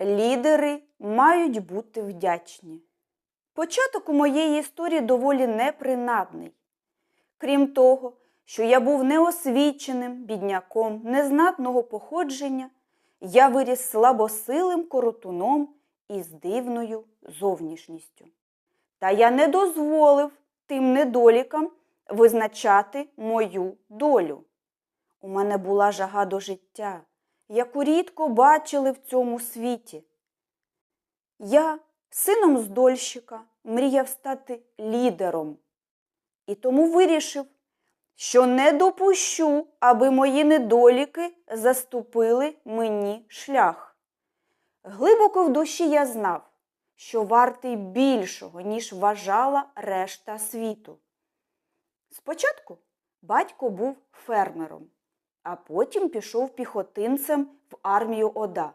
Лідери мають бути вдячні. Початок у моєї історії доволі непринадний. Крім того, що я був неосвіченим бідняком незнатного походження, я виріс слабосилим коротуном із дивною зовнішністю. Та я не дозволив тим недолікам визначати мою долю. У мене була жага до життя, яку рідко бачили в цьому світі. Я, сином здольщика, мріяв стати лідером і тому вирішив, що не допущу, аби мої недоліки заступили мені шлях. Глибоко в душі я знав, що вартий більшого, ніж вважала решта світу. Спочатку батько був фермером, а потім пішов піхотинцем в армію Ода,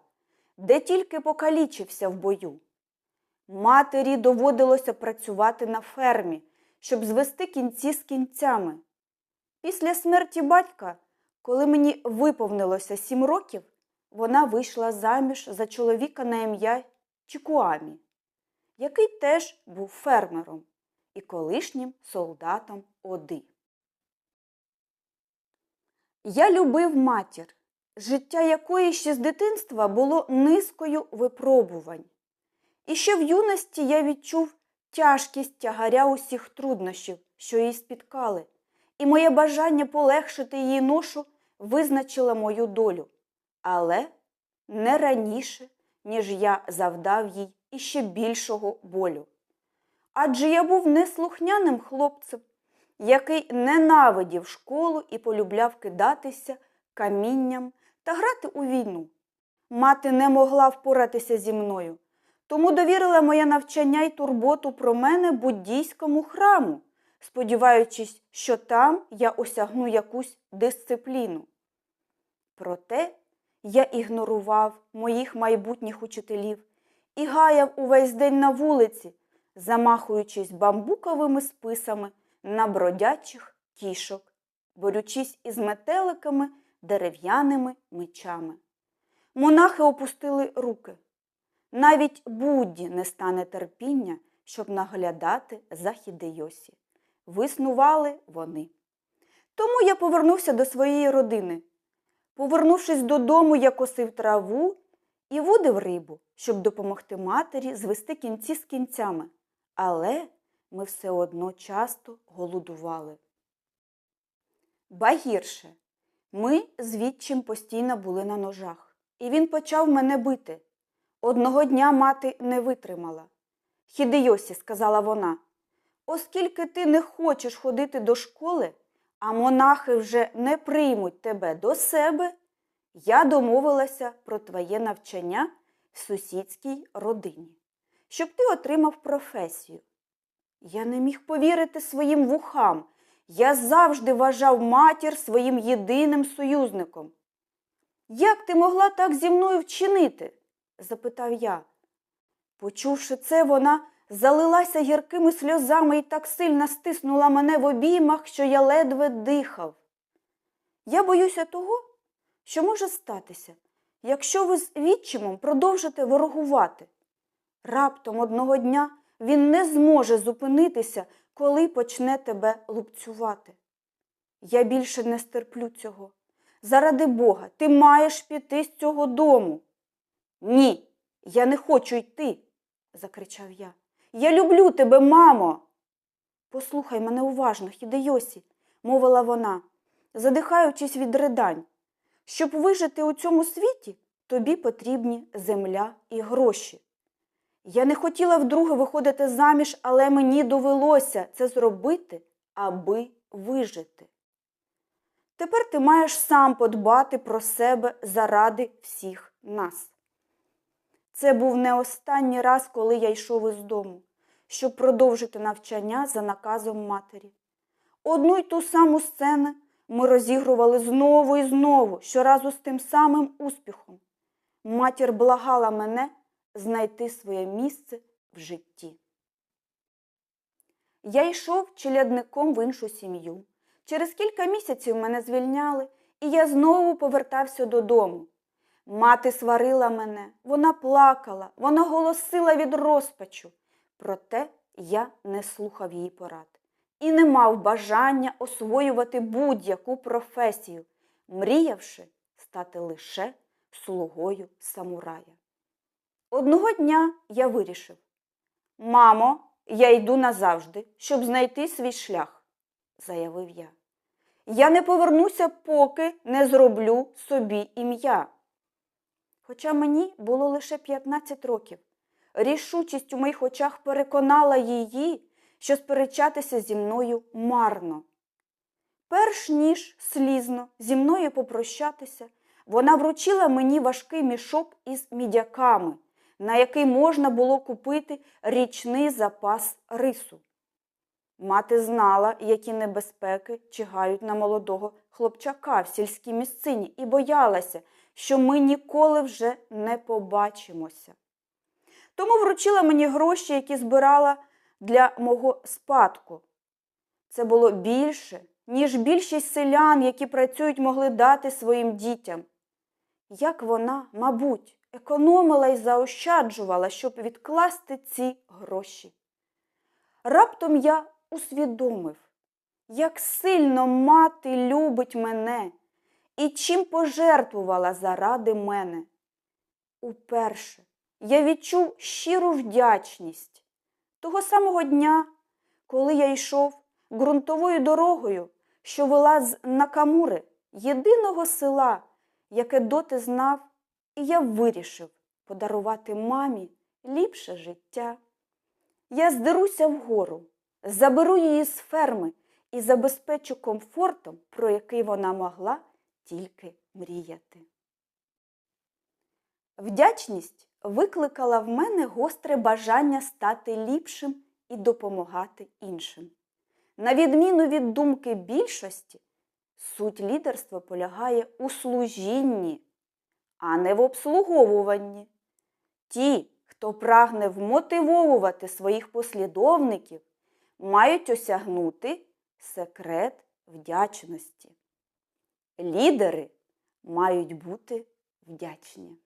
де тільки покалічився в бою. Матері доводилося працювати на фермі, щоб звести кінці з кінцями. Після смерті батька, коли мені виповнилося сім років, вона вийшла заміж за чоловіка на ім'я Чікуамі, який теж був фермером і колишнім солдатом Оди. Я любив матір, життя якої ще з дитинства було низкою випробувань. І ще в юності я відчув тяжкість тягаря усіх труднощів, що її спіткали, і моє бажання полегшити її ношу визначило мою долю, але не раніше, ніж я завдав їй іще більшого болю. Адже я був неслухняним хлопцем, який ненавидів школу і полюбляв кидатися камінням та грати у війну. Мати не могла впоратися зі мною, тому довірила моє навчання й турботу про мене буддійському храму, сподіваючись, що там я осягну якусь дисципліну. Проте я ігнорував моїх майбутніх учителів і гаяв увесь день на вулиці, замахуючись бамбуковими списами на бродячих кішок, борючись із метеликами дерев'яними мечами. Монахи опустили руки. Навіть Будді не стане терпіння, щоб наглядати за Хідейосі. Виснували вони. Тому я повернувся до своєї родини. Повернувшись додому, я косив траву і водив рибу, щоб допомогти матері звести кінці з кінцями. Але ми все одно часто голодували. Ба гірше, ми з відчим постійно були на ножах, і він почав мене бити. Одного дня мати не витримала. Хідейосі, сказала вона, оскільки ти не хочеш ходити до школи, а монахи вже не приймуть тебе до себе, я домовилася про твоє навчання в сусідській родині, щоб ти отримав професію. Я не міг повірити своїм вухам. Я завжди вважав матір своїм єдиним союзником. Як ти могла так зі мною вчинити? запитав я. Почувши це, вона залилася гіркими сльозами і так сильно стиснула мене в обіймах, що я ледве дихав. Я боюся того, що може статися, якщо ви з відчимом продовжите ворогувати. Раптом одного дня він не зможе зупинитися, коли почне тебе лупцювати. Я більше не стерплю цього. Заради Бога, ти маєш піти з цього дому. Ні, я не хочу йти, закричав я. Я люблю тебе, мамо. Послухай мене уважно, Хідейосі, мовила вона, задихаючись від ридань. Щоб вижити у цьому світі, тобі потрібні земля і гроші. Я не хотіла вдруге виходити заміж, але мені довелося це зробити, аби вижити. Тепер ти маєш сам подбати про себе заради всіх нас. Це був не останній раз, коли я йшов із дому, щоб продовжити навчання за наказом матері. Одну й ту саму сцену ми розігрували знову і знову, щоразу з тим самим успіхом. Матір благала мене знайти своє місце в житті. Я йшов челядником в іншу сім'ю. Через кілька місяців мене звільняли, і я знову повертався додому. Мати сварила мене, вона плакала, вона голосила від розпачу. Проте я не слухав її порад і не мав бажання освоювати будь-яку професію, мріявши стати лише слугою самурая. Одного дня я вирішив Мамо, я йду назавжди, щоб знайти свій шлях, заявив я. Я не повернуся, поки не зроблю собі ім'я. Хоча мені було лише 15 років, рішучість у моїх очах переконала її, що сперечатися зі мною марно. Перш ніж слізно зі мною попрощатися, вона вручила мені важкий мішок із мідяками, на який можна було купити річний запас рису. Мати знала, які небезпеки чигають на молодого хлопчака в сільській місцині, і боялася, що ми ніколи вже не побачимося. Тому вручила мені гроші, які збирала для мого спадку. Це було більше, ніж більшість селян, які працюють, могли дати своїм дітям. Як вона, мабуть, економила і заощаджувала, щоб відкласти ці гроші. Раптом я усвідомив, як сильно мати любить мене і чим пожертвувала заради мене. Уперше я відчув щиру вдячність того самого дня, коли я йшов ґрунтовою дорогою, що вела з Накамури, єдиного села, яке доти знав, і я вирішив подарувати мамі ліпше життя. Я здеруся вгору, заберу її з ферми і забезпечу комфортом, про який вона могла тільки мріяти. Вдячність викликала в мене гостре бажання стати ліпшим і допомагати іншим. На відміну від думки більшості, суть лідерства полягає у служінні, а не в обслуговуванні. Ті, хто прагне вмотивовувати своїх послідовників, мають осягнути секрет вдячності. Лідери мають бути вдячні.